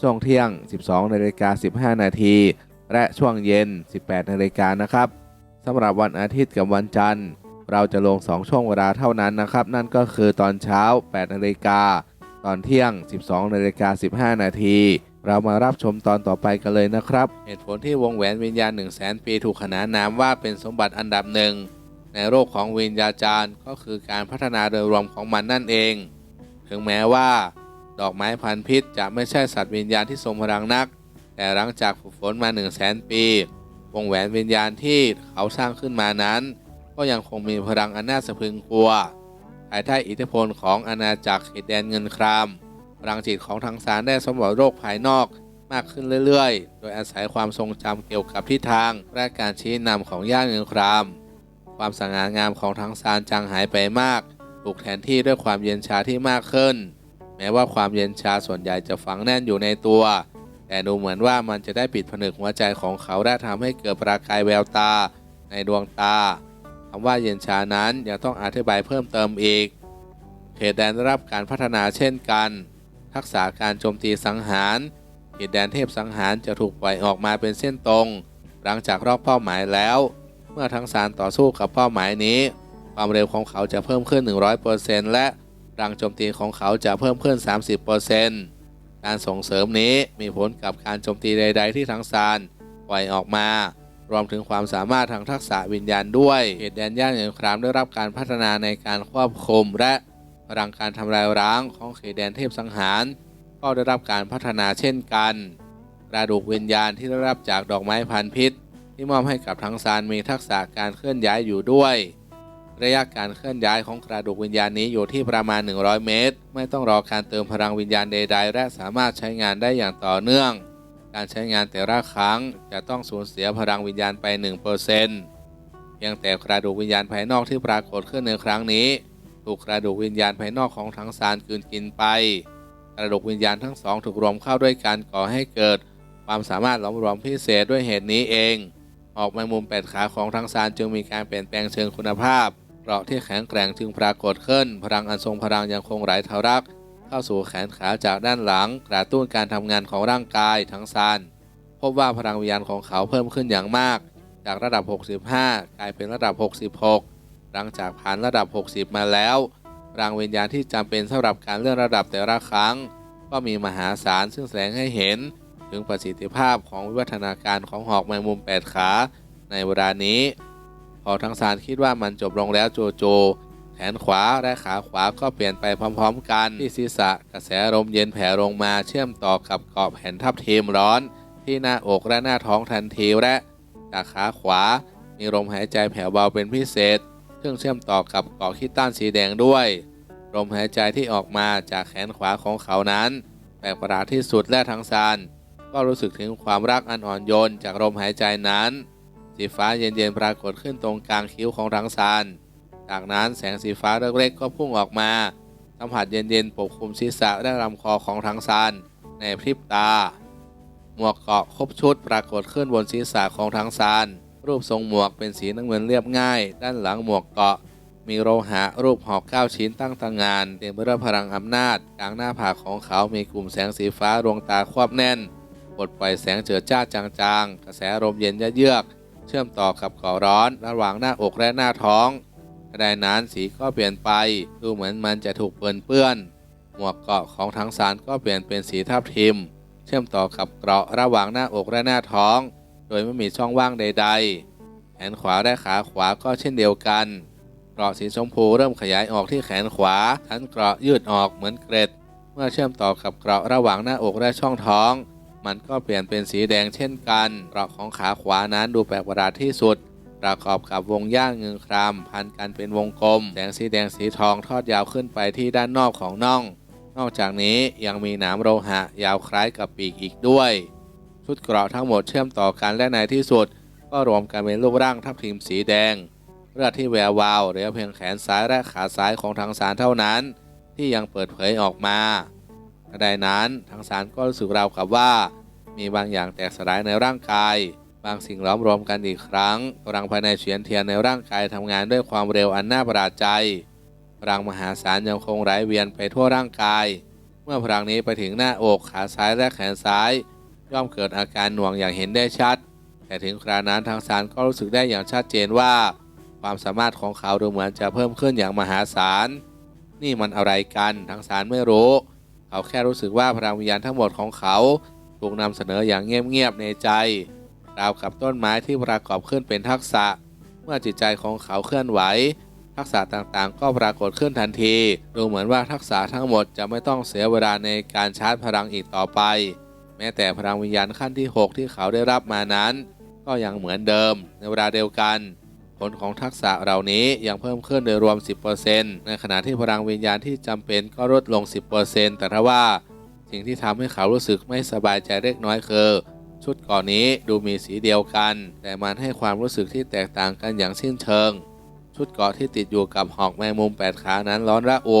ช่วงเที่ยง 12นาฬิกา15 นาที และช่วงเย็น 18นาฬิกานะครับสำหรับวันอาทิตย์กับวันจันทร์ เราจะลง 2 ช่วงเวลาเท่านั้นนะครับ นั่นก็คือตอนเช้า 8นาฬิกาตอนเที่ยง 12นาฬิกา15 นาที เรามารับชมตอนต่อไปกันเลยนะครับ เหตุผลที่วงแหวนวิญญาณ 1 0 0 0 0แปีถูกขนานนามว่าเป็นสมบัติอันดับหนึ่งในโลกของวิญญาจารย์ก็คือการพัฒนาโดยรวมของมันนั่นเอง ถึงแม้ว่า ดอกไม้พันพิษจะไม่ใช่สัตว์วิญญาณที่ทรงพลังนัก แต่หลังจากฝึกฝนมา 1 0 0 0 0แปี วงแหวนวิญญาณที่เขาสร้างขึ้นมานั้น ก็ยังคงมีพลังอันน่าสะพรึงกลัวภายใต้อิทธิพลของอาณาจักรเขตแดนเงินครามพลังจิตของทางสารได้สมบัติโรคภายนอกมากขึ้นเรื่อยๆ โดยอาศัยความทรงจำเกี่ยวกับทิศทางและการชี้นำของย่านเงินคราม ความสง่างามของทางซานจางหายไปมาก ถูกแทนที่ด้วยความเย็นชาที่มากขึ้น แม้ว่าความเย็นชาส่วนใหญ่จะฝังแน่นอยู่ในตัว แต่ดูเหมือนว่ามันจะได้ปิดผนึกหัวใจของเขาและทำให้เกิดประกายแววตา ในดวงตาคำว่าเย็นชานั้นยังต้องอธิบายเพิ่มเติมอีกเขตแดนได้รับการพัฒนาเช่นกัน ทักษะการโจมตีสังหารเขตแดนเทพสังหารจะถูกปล่อยออกมาเป็นเส้นตรง หลังจากรอบเป้าหมายแล้ว เมื่อทั้งสารต่อสู้กับเป้าหมายนี้ ความเร็วของเขาจะเพิ่มขึ้น 100%และ พลังโจมตีของเขาจะเพิ่มขึ้น 30%การส่งเสริมนี้มีผลกับการโจมตีใด ๆ ที่ทั้งสารปล่อยออกมา รวมถึงความสามารถทางทักษะวิญญาณด้วยเขตแดนย่านเงินครามได้รับการพัฒนาในการควบคุมและพลังการทำลายร้างของเขตแดนเทพสังหาร ก็ได้รับการพัฒนาเช่นกันกระดูกวิญญาณที่ได้รับจากดอกไม้พันพิษ ที่มอบให้กับทั้งซานมีทักษะการเคลื่อนย้ายอยู่ด้วย ระยะการเคลื่อนย้ายของกระดูกวิญญาณนี้อยู่ที่ประมาณ 100 เมตร ไม่ต้องรอการเติมพลังวิญญาณใด ๆ และสามารถใช้งานได้อย่างต่อเนื่อง การใช้งานแต่ละครั้งจะต้องสูญเสียพลังวิญญาณไป 1%เพียงแต่กระดูกวิญญาณภายนอกที่ปรากฏขึ้นในครั้งนี้ ถูกกระดูกวิญญาณภายนอกของทั้งซานกืนกินไป กระดูกวิญญาณทั้งสองถูกรวมเข้าด้วยการก่อให้เกิด ความสามารถหลอมรวมพิเศษด้วยเหตุนี้เอง ออกมงมุมแปดขาของทั้งซานจึงมีการเปลี่ยนแปลงเชิงคุณภาพ เกราะที่แข็งแกร่งจึงปรากฏขึ้น พลังอันทรงพลังยังคงไหลทะลัก เข้าสู่แขนขาจากด้านหลัง กระตุ้นการทำงานของร่างกายทั้งซานพบว่าพลังวิญญาณของเขาเพิ่มขึ้นอย่างมาก จากระดับ 65 กลายเป็นระดับ 66 หลังจากผ่านระดับ 60 มาแล้วพลังวิญญาณที่จำเป็นสำหรับการเลื่อนระดับแต่ละครั้ง ก็มีมหาศาลซึ่งแสดงให้เห็น ถึงประสิทธิภาพของวิวัฒนาการของหอกแมงมุม 8 ขา ในเวลานี้ พอทั้งสารคิดว่ามันจบลงแล้วโจโจ แขนขวาและขาขวาก็เปลี่ยนไปพร้อม ๆ กันที่ศีรษะกระแสลมเย็นแผ่ลงมาเชื่อมต่อกับเกาะแผ่นทับทีมร้อน ที่หน้าอกและหน้าท้องทันทีและจากขาขวา มีลมหายใจแผ่วเบาเป็นพิเศษ ซึ่งเชื่อมต่อกับเกาะขี้ต้านสีแดงด้วยลมหายใจที่ออกมาจากแขนขวาของเขานั้นแปลกประหลาดที่สุดและทั้งซานก็รู้สึกถึงความรักอันอ่อนโยนจากลมหายใจนั้น สีฟ้าเย็นๆปรากฏขึ้นตรงกลางคิ้วของทังซานจากนั้นแสงสีฟ้าเล็กๆก็พุ่งออกมาสัมผัสเย็นๆปกคลุมศีรษะและลำคอของทังซานในพริบตา หมวกเกาะครบชุดปรากฏขึ้นบนศีรษะของทังซานรูปทรงหมวกเป็นสีน้ำเงินเรียบง่าย ด้านหลังหมวกเกาะ มีโลหะรูปหอกเก้าชิ้นตั้งตางานเต็มไปด้วยพลังอำนาจกลางหน้าผากของเขามีกลุ่มแสงสีฟ้าดวงตาควบแน่นปลดปล่อยแสงเจิดจ้าจางๆ กระแสลมเย็นเยือก เชื่อมต่อกับเกาะร้อนระหว่างหน้าอกและหน้าท้องกระไดนั้นสีก็เปลี่ยนไปดูเหมือนมันจะถูกเปื้อนเปื้อน หมวกเกาะของทั้งสารก็เปลี่ยนเป็นสีทับทิม เชื่อมต่อกับเกราะระหว่างหน้าอกและหน้าท้อง โดยไม่มีช่องว่างใด ๆ แขนขวาและขาขวาก็เช่นเดียวกันเกราะสีชมพูเริ่มขยายออกที่แขนขวาชั้นเกราะยืดออกเหมือนเกร็ด เมื่อเชื่อมต่อกับเกราะระหว่างหน้าอกและช่องท้อง มันก็เปลี่ยนเป็นสีแดงเช่นกันเกราะของขาขวานั้นดูแปลกประหลาดที่สุด ประกอบกับวงย่างเงืองครามพันกันเป็นวงกลม แสงสีแดงสีทองทอดยาวขึ้นไปที่ด้านนอกของน่อง นอกจากนี้ยังมีหนามโลหะยาวคล้ายกับปีกอีกด้วย ชุดเกราะทั้งหมดเชื่อมต่อกันและในที่สุด ก็รวมกันเป็นรูปร่างทับทิมสีแดงเลือดที่แวววาวเหลือเพียงแขนซ้ายและขาซ้ายของทางสารเท่านั้น ที่ยังเปิดเผยออกมา ขณะนั้นทางสารก็รู้สึกราวกับว่า มีบางอย่างแตกสลายในร่างกาย บางสิ่งล้อมรวมกันอีกครั้งพลังภายในเฉียนเทียนในร่างกายทำงานด้วยความเร็วอันน่าประหลาดใจพลังมหาศาลยังคงไหลเวียนไปทั่วร่างกาย เมื่อพลังนี้ไปถึงหน้าอกขาซ้ายและแขนซ้าย ย่อมเกิดอาการหน่วงอย่างเห็นได้ชัด แต่ถึงครานั้นทางสารก็รู้สึกได้อย่างชัดเจนว่า ความสามารถของเขาดูเหมือนจะเพิ่มขึ้นอย่างมหาศาล นี่มันอะไรกันทางสารไม่รู้ เขาแค่รู้สึกว่าพลังวิญญาณทั้งหมดของเขา ถูกนำเสนออย่างเงียบๆในใจ ราวกับต้นไม้ที่ประกอบขึ้นเป็นทักษะ เมื่อจิตใจของเขาเคลื่อนไหว ทักษะต่างๆ ก็ปรากฏขึ้นทันที ดูเหมือนว่าทักษะทั้งหมดจะไม่ต้องเสียเวลาในการชาร์จพลังอีกต่อไป แม้แต่พลังวิญญาณขั้นที่ 6 ที่เขาได้รับมานั้น ก็ยังเหมือนเดิมในเวลาเดียวกัน ลของทักษะเหล่านี้ยังเพิ่มขึ้นโดยรวม 10%ในขณะที่พลังวิญญาณที่จำเป็นก็ลดลง 10%แต่ถ้าว่าสิ่งที่ทำให้เขารู้สึกไม่สบายใจเล็กน้อยคือชุดก่อนนี้ดูมีสีเดียวกัน แต่มันให้ความรู้สึกที่แตกต่างกันอย่างสิ้นเชิง ชุดเกาะที่ติดอยู่กับหอกแมงมุมแปดขานั้นร้อนระอุ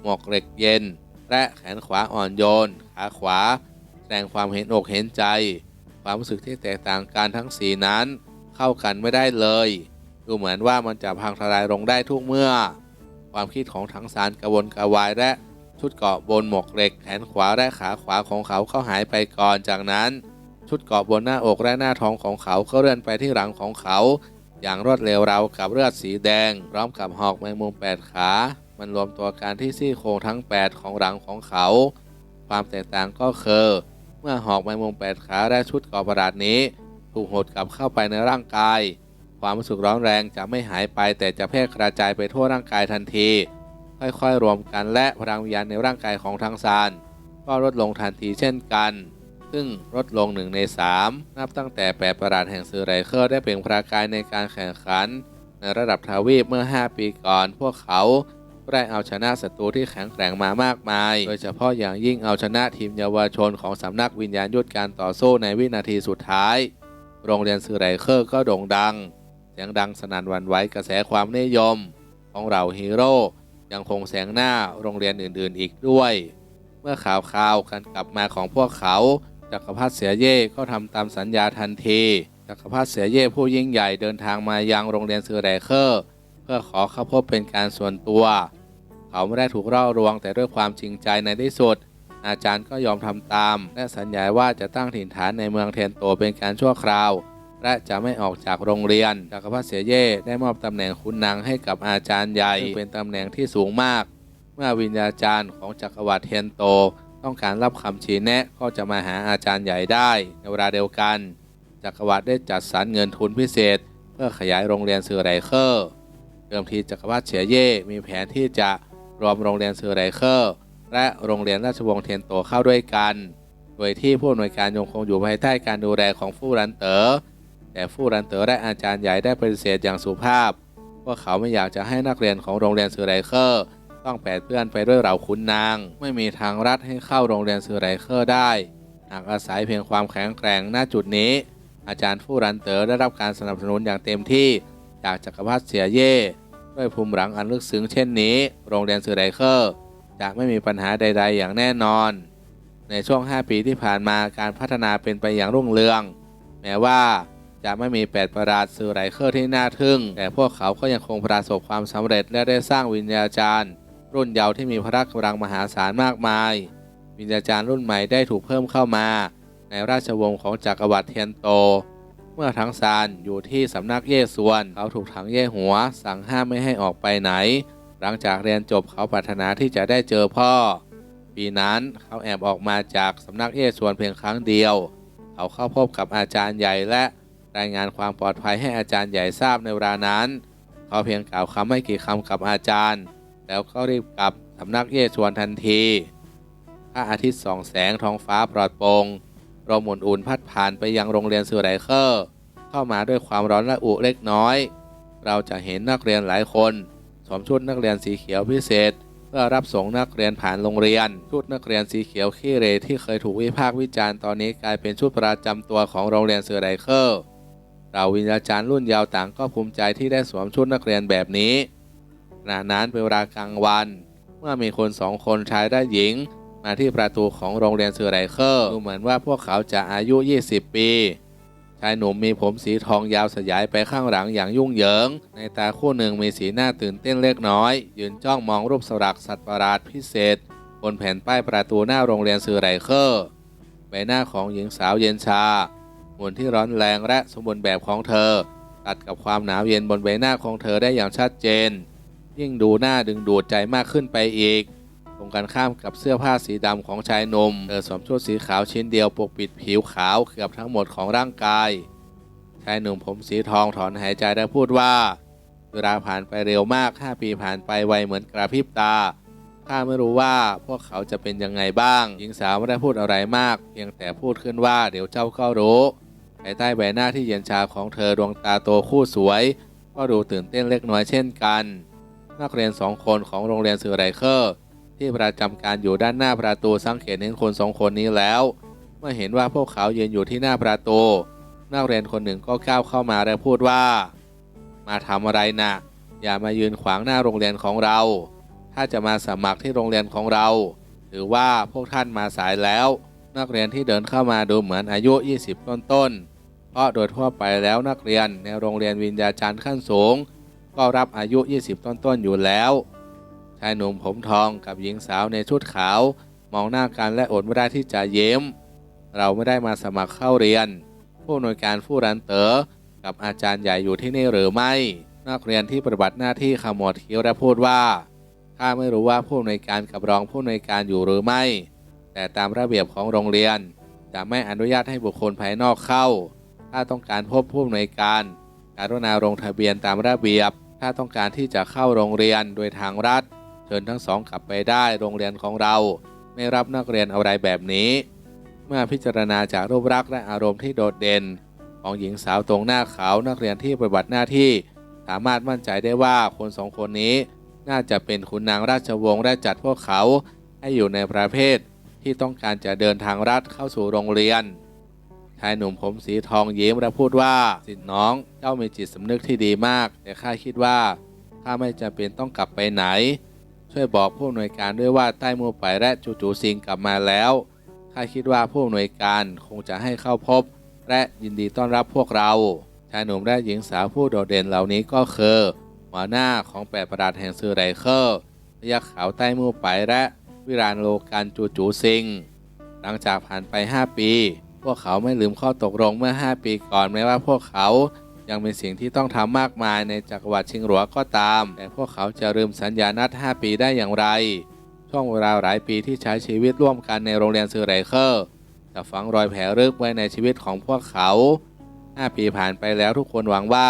หมวกเหล็กเย็น และแขนขวาอ่อนโยน ขาขวา แสดงความเห็นอกเห็นใจ ความรู้สึกที่แตกต่างกันทั้งสีนั้น เข้ากันไม่ได้เลย ดูเหมือนว่ามันจะพังทลายลงได้ทุกเมื่อ ความคิดของทั้งสารกระวนกระวายและชุดเกราะบนหมวกเหล็กแขนขวาและขาขวาของเขาเข้าหายไปก่อนจากนั้น ชุดเกราะบนหน้าอกและหน้าท้องของเขาก็เลื่อนไปที่หลังของเขา อย่างรวดเร็วราวกับเลือดสีแดงพร้อมกับหอกแมงมุมแปดขา มันรวมตัวกันที่ซี่โครงทั้ง 8 ของหลังของเขา ความแตกต่างก็คือ เมื่อหอกแมงมุมแปดขาและชุดเกราะประหลาดนี้ ถูกหดกลับเข้าไปในร่างกาย ความรู้สึกร้อนแรงจะไม่หายไป แต่จะแพร่กระจายไปทั่วร่างกายทันที ค่อยๆรวมกันและพลังวิญญาณในร่างกายของทางซานก็ลดลงทันทีเช่นกัน ซึ่งลดลงหนึ่งใน 3 นับตั้งแต่แปดประหลาดแห่งสื่อไรเคอร์ได้เป็นพรากายในการแข่งขัน ในระดับทวีปเมื่อ 5 ปีก่อน พวกเขาได้เอาชนะศัตรูที่แข็งแกร่งมามากมาย โดยเฉพาะอย่างยิ่งเอาชนะทีมเยาวชนของสำนักวิญญาณยุทธการต่อสู้ในวินาทีสุดท้าย โรงเรียนสื่อไรเคอร์ก็โด่งดัง สียงดังสนั่นวันไหวกระแสความนิยม ของเหล่าฮีโร่ยังคงแสงหน้าโรงเรียนอื่นๆอีกด้วย เมื่อข่าวข่าวการกลับมาของพวกเขาจักรพรรดิเสียเย่ก็ทำตามสัญญาทันทีจักรพรรดิเสียเย่ผู้ยิ่งใหญ่เดินทางมายังโรงเรียนซือแรเคอร์ เพื่อขอเข้าพบเป็นการส่วนตัว เขาไม่ได้ถูกเร่าลวงแต่ด้วยความจริงใจในที่สุด อาจารย์ก็ยอมทำตาม และสัญญาว่าจะตั้งถิ่นฐานในเมืองเทนโตเป็นการชั่วคราว และจะไม่ออกจากโรงเรียนจักรพรรดิเสียเย่ได้มอบตำแหน่งขุนนางให้กับอาจารย์ใหญ่ซึ่งเป็นตำแหน่งที่สูงมาก เมื่อวิญญาจารย์ของจักรวรรดิเทนโต ต้องการรับคำชี้แนะก็จะมาหาอาจารย์ใหญ่ได้ ในเวลาเดียวกัน จักรวรรดิได้จัดสรรเงินทุนพิเศษ เพื่อขยายโรงเรียนซือไรเคอร์เดิมทีจักรวรรดิเฉียเย่มีแผนที่จะรวมโรงเรียนซือไรเคอร์และโรงเรียนราชวงศ์เทนโตเข้าด้วยกัน โดยที่ผู้อำนวยการยังคงอยู่ภายใต้การดูแลของฟู่รันเตอ๋อ แต่ฟู่รันเต๋อและอาจารย์ใหญ่ได้ปฏิเสธอย่างสุภาพ ว่าเขาไม่อยากจะให้นักเรียนของโรงเรียนซือไรเคอร์ต้องแปดเปื้อนไปด้วยเหล่าขุนนาง ไม่มีทางรัดให้เข้าโรงเรียนซือไรเคอร์ได้ หากอาศัยเพียงความแข็งแกร่งหน้าจุดนี้ อาจารย์ฟู่รันเต๋อได้รับการสนับสนุนอย่างเต็มที่จากจักรพรรดิเสียเย่ด้วยภูมิหลังอันลึกซึ้งเช่นนี้ โรงเรียนซือไรเคอร์จะไม่มีปัญหาใด ๆ อย่างแน่นอน ในช่วง 5 ปีที่ผ่านมาการพัฒนาเป็นไปอย่างรุ่งเรือง แม้ว่า จะไม่มีแปดประหลาดสื่อไรเคอร์ที่น่าทึ่ง แต่พวกเขาก็ยังคงประสบความสำเร็จและได้สร้างวิญญาจารย์ รุ่นเยาว์ที่มีพละกำลังมหาศาลมากมาย วิญญาจารย์รุ่นใหม่ได้ถูกเพิ่มเข้ามา ในราชวงศ์ของจักรวรรดิเทียนโต เมื่อทั้งซานอยู่ที่สำนักเย่สวน เขาถูกถังเย่หัว สั่งห้ามไม่ให้ออกไปไหน หลังจากเรียนจบเขาปรารถนาที่จะได้เจอพ่อ ปีนั้นเขาแอบออกมาจากสำนักเย่สวนเพียงครั้งเดียว เขาเข้าพบกับอาจารย์ใหญ่และ รายงานความปลอดภัยให้อาจารย์ใหญ่ทราบในเวลานั้น เขาเพียงกล่าวคำไม่กี่คำกับอาจารย์ แล้วก็รีบกลับสำนักเยชวนทันทีพระอาทิตย์ส่องแสงท้องฟ้าปลอดโปร่งลมอุ่นๆพัดผ่านไปยังโรงเรียนซูไรเคอร์เข้ามาด้วยความร้อนและอุเล็กน้อย เราจะเห็นนักเรียนหลายคนสวมชุดนักเรียนสีเขียวพิเศษ เพื่อรับส่งนักเรียนผ่านโรงเรียน ชุดนักเรียนสีเขียวขี้เรที่เคยถูกวิพากษ์วิจารณ์ตอนนี้กลายเป็นชุดประจำตัวของโรงเรียนเซอร์ไดเคอร์ เราวิญญาจารย์รุ่นยาวต่างก็ภูมิใจที่ได้สวมชุดนักเรียนแบบนี้ขณะนั้นเป็นเวลากลางวัน เมื่อมีคนสองคนชายและหญิง มาที่ประตูของโรงเรียนเซอร์ไดเคอร์ดูเหมือนว่าพวกเขาจะอายุ 20 ปี ชายหนุ่มมีผมสีทองยาวสยายไปข้างหลังอย่างยุ่งเหยิง ในตาคู่หนึ่งมีสีหน้าตื่นเต้นเล็กน้อย ยืนจ้องมองรูปสลักสัตว์ประหลาดพิเศษบนแผ่นป้ายประตูหน้าโรงเรียนเซือไรเคอร์ใบหน้าของหญิงสาวเย็นชา มุนที่ร้อนแรงและสมบูรณ์แบบของเธอ ตัดกับความหนาวเย็นบนใบหน้าของเธอได้อย่างชัดเจน ยิ่งดูหน้าดึงดูดใจมากขึ้นไปอีกตรงกันข้ามกับเสื้อผ้าสีดำของชายหนุ่มเธอสวมชุดสีขาวชิ้นเดียวปกปิดผิวขาวเกือบทั้งหมดของร่างกาย ชายหนุ่มผมสีทองถอนหายใจและพูดว่าเวลาผ่านไปเร็วมาก 5 ปีผ่านไปไวเหมือนกระพริบตาข้าไม่รู้ว่าพวกเขาจะเป็นยังไงบ้าง หญิงสาวไม่ได้พูดอะไรมาก เพียงแต่พูดขึ้นว่าเดี๋ยวเจ้าก็รู้ ภายใต้ใบหน้าที่เย็นชาของเธอดวงตาโตคู่สวย ก็ดูตื่นเต้นเล็กน้อยเช่นกัน นักเรียนสองคนของโรงเรียนสื่อไรเคอร์ ที่ประจำการอยู่ด้านหน้าประตูสังเกตเห็นคนสองคนนี้แล้ว เมื่อเห็นว่าพวกเขายืนอยู่ที่หน้าประตู นักเรียนคนหนึ่งก็ก้าวเข้ามาและพูดว่า มาทำอะไรนะอย่ามายืนขวางหน้าโรงเรียนของเรา ถ้าจะมาสมัครที่โรงเรียนของเรา หรือว่าพวกท่านมาสายแล้ว นักเรียนที่เดินเข้ามาดูเหมือนอายุ 20 ต้นๆเพราะโดยทั่วไปแล้วนักเรียนในโรงเรียนวิญญาจารย์ขั้นสูง ก็รับอายุ 20 ต้นๆอยู่แล้วชายหนุ่มผมทองกับหญิงสาวในชุดขาว มองหน้ากันและอดไม่ได้ที่จะเย้ม เราไม่ได้มาสมัครเข้าเรียน ผู้อำนวยการผู้รันเต๋อกับอาจารย์ใหญ่อยู่ที่นี่หรือไม่ นักเรียนที่ปฏิบัติหน้าที่ขมวดคิ้วและพูดว่าข้าไม่รู้ว่าผู้อำนวยการกับรองผู้อำนวยการอยู่หรือไม่ แต่ตามระเบียบของโรงเรียน จะไม่อนุญาตให้บุคคลภายนอกเข้า ถ้าต้องการพบผู้อำนวยการ การุณาลงทะเบียนตามระเบียบ ถ้าต้องการที่จะเข้าโรงเรียนโดยทางรัฐ เชิญทั้งสองกลับไปได้โรงเรียนของเรา ไม่รับนักเรียนอะไรแบบนี้ เมื่อพิจารณาจากรูปลักษณ์และอารมณ์ที่โดดเด่น ของหญิงสาวตรงหน้าขาวนักเรียนที่ปฏิบัติหน้าที่ สามารถมั่นใจได้ว่าคนสองคนนี้ น่าจะเป็นขุนนางราชวงศ์และจัดพวกเขาให้อยู่ในประเภท ที่ต้องการจะเดินทางรัฐเข้าสู่โรงเรียน ชายหนุ่มผมสีทองเยิ้มและพูดว่าสิทธิน้องเจ้ามีจิตสำนึกที่ดีมาก แต่ข้าคิดว่าข้าไม่จำเป็นต้องกลับไปไหน ช่วยบอกผู้อำนวยการด้วยว่าใต้มือไปและจูจูซิงกลับมาแล้วข้าคิดว่าผู้อำนวยการคงจะให้เข้าพบ และยินดีต้อนรับพวกเรา ชายหนุ่มและหญิงสาวผู้โดดเด่นเหล่านี้ก็คือหัวหน้าของแปดประหลาดแห่งซือไรเคอร์พยักขาวใต้มือไปและ วิรานโลกันจูจูซิง หลังจากผ่านไป 5 ปี พวกเขาไม่ลืมข้อตกลงเมื่อ 5 ปีก่อนแม้ว่าพวกเขายังมีสิ่งที่ต้องทำมากมายในจักรวรรดิชิงหลัวก็ตาม แต่พวกเขาจะลืมสัญญานัด 5 ปีได้อย่างไร ช่วงเวลาหลายปีที่ใช้ชีวิตร่วมกันในโรงเรียนซือไรเคอร์จะฝังรอยแผลลึกไว้ในชีวิตของพวกเขา 5 ปีผ่านไปแล้วทุกคนหวังว่า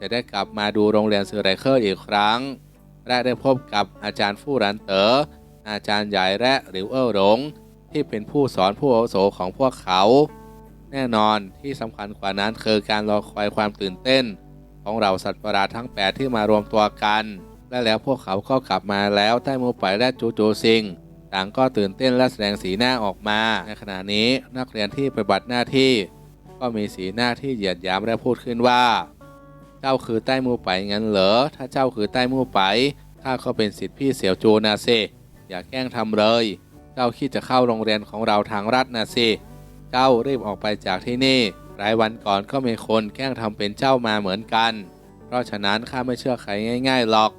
จะได้กลับมาดูโรงเรียนซือไรเคอร์อีกครั้ง และได้พบกับอาจารย์ฟู่รันเตอ๋อ อาจารย์ใหญ่และหลิวเอ้อหลง ที่เป็นผู้สอนผู้อาวุโสของพวกเขา แน่นอนที่สำคัญกว่านั้นคือการรอคอยความตื่นเต้น ของเราสัตว์ประหลาดทั้ง8ที่มารวมตัวกัน และแล้วพวกเขาก็กลับมาแล้วใต้มูไปและจูจูซิงต่างก็ตื่นเต้นและแสดงสีหน้าออกมา ในขณะนี้นักเรียนที่ปฏิบัติหน้าที่ ก็มีสีหน้าที่เหยียดหยามและพูดขึ้นว่า เจ้าคือใต้มูไปงั้นเหรอถ้าเจ้าคือใต้มูไปข้าก็เป็นสิทธิพี่เสี่ยวจูนะเซ อย่าแกล้งทำเลย เจ้าคิดจะเข้าโรงเรียนของเราทางรัฐนะสิ เจ้ารีบออกไปจากที่นี่ หลายวันก่อนก็มีคนแกล้งทำเป็นเจ้ามาเหมือนกัน เพราะฉะนั้นข้าไม่เชื่อใครง่าย ๆหรอก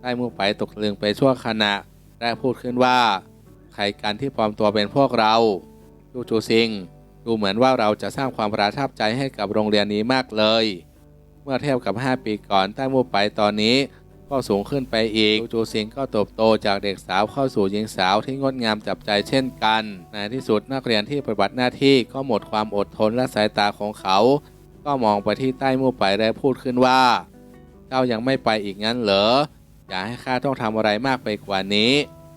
ใต้มูไปตกลึงไปชั่วขณะและพูดขึ้นว่า ใครกันที่ปลอมตัวเป็นพวกเรา จูจูซิง ดูเหมือนว่าเราจะสร้างความประทับใจให้กับโรงเรียนนี้มากเลย เมื่อเทียบกับ 5 ปีก่อนใต้มูไปตอนนี้ ก็สูงขึ้นไปอีกจูจูซิงก็เติบโตจากเด็กสาวเข้าสู่หญิงสาวที่งดงามจับใจเช่นกัน ในที่สุดนักเรียนที่ปฏิบัติหน้าที่ก็หมดความอดทนและสายตาของเขา ก็มองไปที่ใต้มู่ไปและพูดขึ้นว่า เจ้ายังไม่ไปอีกงั้นเหรอ อย่าให้ข้าต้องทำอะไรมากไปกว่านี้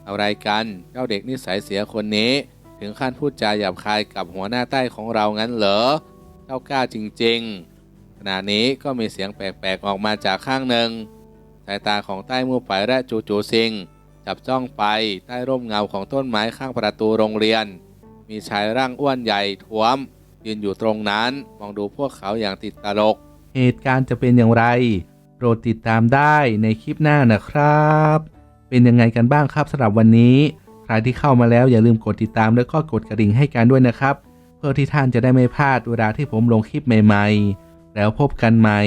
อะไรกันเจ้าเด็กนิสัยเสียคนนี้ ถึงขั้นพูดจาหยาบคายกับหัวหน้าใต้ของเรางั้นเหรอ เจ้ากล้าจริงๆขณะนี้ก็มีเสียงแปลกๆออกมาจากข้างหนึ่งายตาของใต้มู่ไปและจูจูซิง จับจ้องไปใต้ร่มเงาของต้นไม้ข้างประตูโรงเรียน มีชายร่างอ้วนใหญ่ท้วม ยืนอยู่ตรงนั้นมองดูพวกเขาอย่างติดตลก เหตุการณ์จะเป็นอย่างไร โปรดติดตามได้ในคลิปหน้านะครับ เป็นยังไงกันบ้างครับสำหรับวันนี้ ใครที่เข้ามาแล้วอย่าลืมกดติดตามแล้วก็กดกระดิ่งให้กันด้วยนะครับ เพื่อที่ท่านจะได้ไม่พลาดเวลาที่ผมลงคลิปใหม่ ๆ แล้วพบกันใหม่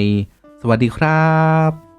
สวัสดีครับ